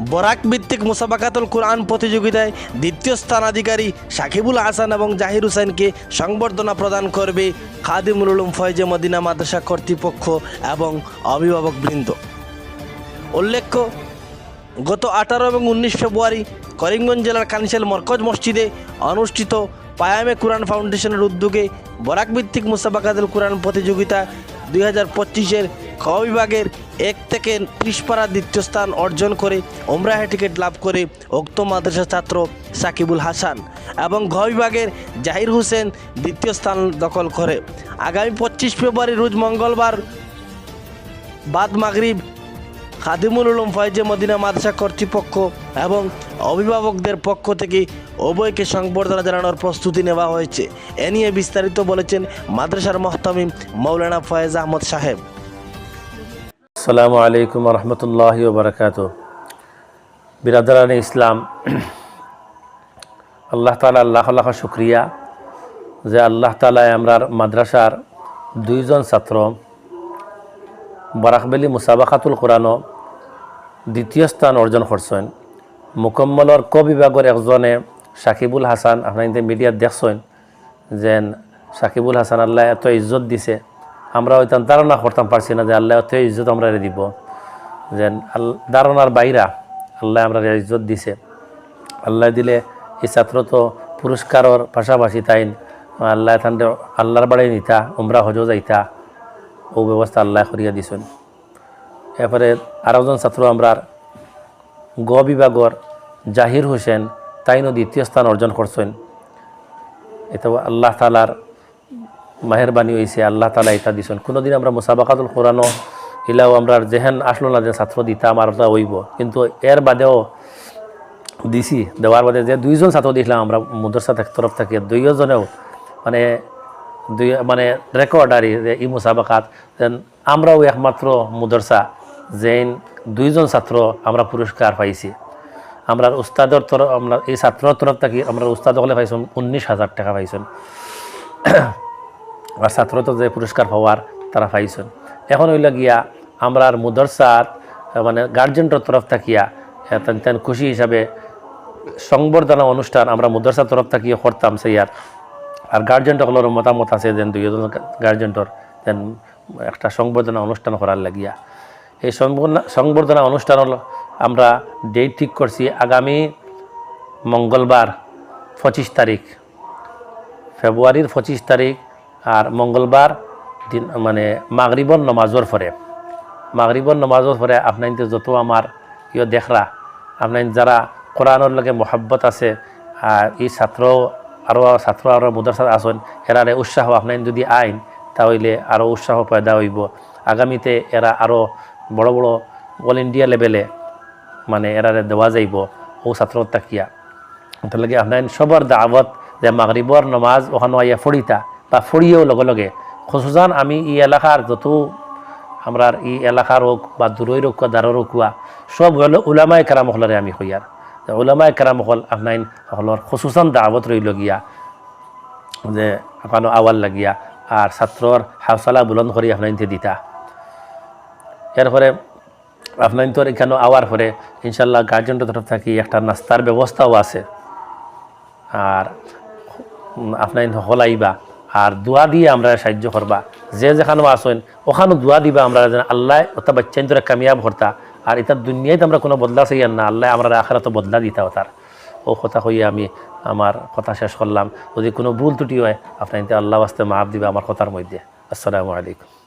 বরাক ভিত্তিক মুসাবাকাতুল কোরআন প্রতিযোগিতায় দ্বিতীয় স্থানাধিকারী সাকিবুল হাসান এবং জাহির হুসেনকে সংবর্ধনা প্রদান করবে খাদিমুল উলুম ফয়জে মদিনা মাদ্রাসা কর্তৃপক্ষ এবং অভিভাবকবৃন্দ উল্লেখ্য, গত আঠারো এবং উনিশ ফেব্রুয়ারি করিমগঞ্জ জেলার কানিশাল মরকজ মসজিদে অনুষ্ঠিত পায়ামে কোরআন ফাউন্ডেশনের উদ্যোগে বরাক ভিত্তিক মুসাবাকাতুল কোরআন প্রতিযোগিতা দুই হাজার পঁচিশের খ বিভাগের এক থেকে ত্রিশ দ্বিতীয় স্থান অর্জন করে ওমরাহে টিকিট লাভ করে উক্ত মাদ্রাসা ছাত্র সাকিবুল হাসান এবং ঘ বিভাগের জাহির হোসেন দ্বিতীয় স্থান দখল করে। আগামী পঁচিশ ফেব্রুয়ারি রোজ মঙ্গলবার বাদ মাগরিব খাদিমুল উলুম ফয়েজে মদিনা মাদ্রাসা কর্তৃপক্ষ এবং অভিভাবকদের পক্ষ থেকে উভয়কে সংবর্ধনা জানানোর প্রস্তুতি নেওয়া হয়েছে। এ নিয়ে বিস্তারিত বলেছেন মাদ্রাসার মহতামিম মৌলানা ফয়েজ আহমদ সাহেব। আসসালামু আলাইকুম রহমতুল্লাহ বারকাত বিরাদারান ইসলাম, আল্লাহ তালা আল্লাহ আল্লাহ শুক্রিয়া যে আল্লাহ তালা আমরার মাদ্রাসার দুইজন ছাত্র, বারাকবেলি মুসাবাখাতুল কোরআনও দ্বিতীয় স্থান অর্জন করছেন। মুকম্মলর ক বিভাগের একজনে সাকিবুল হাসান, আপনার মিডিয়াত দেখছেন, যেন সাকিবুল হাসান আল্লাহ এত ইজ্জত দিছে। আমরা ওইতাম ধারণা করতাম পারছি না যে আল্লাহ এত ইজ্জত আমরা দিব। আল ধারণার বাইরা আল্লাহ আমরা ইজ্জত দিছে। আল্লাহ দিলে এই ছাত্র তো পুরস্কারর পাশাপাশি তাই আল্লাহ তান আল্লাহর বাড়ি নিতা, উমরা হজ যাইতা, ও ব্যবস্থা আল্লাহ করিয়া দিছেন। এরপরে আরও একজন ছাত্র আমরার গ বিভাগর জাহির হোসেন তাইনও দ্বিতীয় স্থান অর্জন করছেন। এটা আল্লাহ তালার মেহরবানি হয়েছে আল্লাহ তালা এটা দিছেন। কোনোদিন আমরা মুসাবাকাতুল কোরআনও ইলাও আমরা যেহেন আসলো না যে ছাত্র দিতাম, আর হইব। কিন্তু এর বাদেও দিছি, দেওয়ার বাদে যে দুইজন ছাত্র দিছিলাম আমরা মুদরসা তরফ থেকে, দুইজনেও মানে দুই মানে রেকর্ড আর যে ই মুসাবাকাত আমরাও একমাত্র মুদরসা যেন দুইজন ছাত্র আমরা পুরস্কার পাইছি। আমরা উস্তাদর তরফ, আমরা এই ছাত্রর তরফ থেকে আমরা উস্তাদ হলে পাইছেন উনিশ হাজার টাকা পাইছেন আর ছাত্র যে পুরস্কার পাওয়ার তারা পাইছেন। এখন হইল গিয়া আমরা আর মুদরসার মানে গার্জেন্টর তরফ থাকিয়া তেন তেন খুশি হিসাবে সংবর্ধনা অনুষ্ঠান আমরা মুদরসার তরফ থাকিয়ে করতাম সেইয়ার আর। গার্জেন্টগুলোর মতামত আছে যেন দুইজন গার্জেন্টর যেন একটা সংবর্ধনা অনুষ্ঠান করার লাগিয়া। এই সংবর্ধনা অনুষ্ঠান আমরা ডেট ঠিক করছি আগামী মঙ্গলবার পঁচিশ তারিখ। ফেব্রুয়ারির পঁচিশ তারিখ আর মঙ্গলবার দিন মানে মাগরিবর নমাজর পরে, মাগরিবর নমাজর পরে আপনার যত আমার ইয়ে দেখরা, আপনার যারা কোরআনের লগে মহাব্বত আছে, আর এই ছাত্র আরও ছাত্র আরও মুদারসা আসন এরারে উৎসাহ আপনার যদি আইন, তাহলে আরও উৎসাহ পয়দা হইব। আগামীতে এরা আরও বড় বড় অল ইন্ডিয়া লেভেলে মানে এরারে দেওয়া যাইব, ও ছাত্র তাকিয়া। তার লাগে আপনার সবার দাওয়াত যে মাগরিবর নমাজ ওখানে আইয়া ফড়িতা বা ফড়িয়েও লগে লগে খসুজান আমি এই এলাকার যত আমরা এই এলাকার হোক বা দূরই হোক দারর হোক সব হলো উলামাই কারাম হলরে আমি হইয়ার ওলামাই কারাম হল আপনার হলর খসুসান দাওয়াত রইল গিয়া যে আপনার আওয়াল লাগিয়া আর ছাত্রর হাউসালা বুলন করি আপনার দিতা। এরপরে আপনার তোর এখানে আওয়ার পরে ইনশাল্লাহ গার্জেন্টের তরফ থাকি একটা নাস্তার ব্যবস্থাও আছে। আর আপনার সকল আইবা আর দোয়া দিয়ে আমরা সাহায্য করবা। যে যেখানে আসেন ওখানে দোয়া দিবা আমরা যেন আল্লাহ অর্থাৎ বাচ্চাইন তোরা কামিয়াব হরতা আর এটা দুনিয়ায় আমরা কোনো বদলা চাই না, আল্লাহ আমরা আখেরা তো বদলা দিতা তার ও কথা কইয়া আমি আমার কথা শেষ করলাম। যদি কোনো ভুল ত্রুটি হয়, আপনার আল্লাহ আসতে মাফ দিবে আমার কথার মধ্যে। আসসালামু আলাইকুম।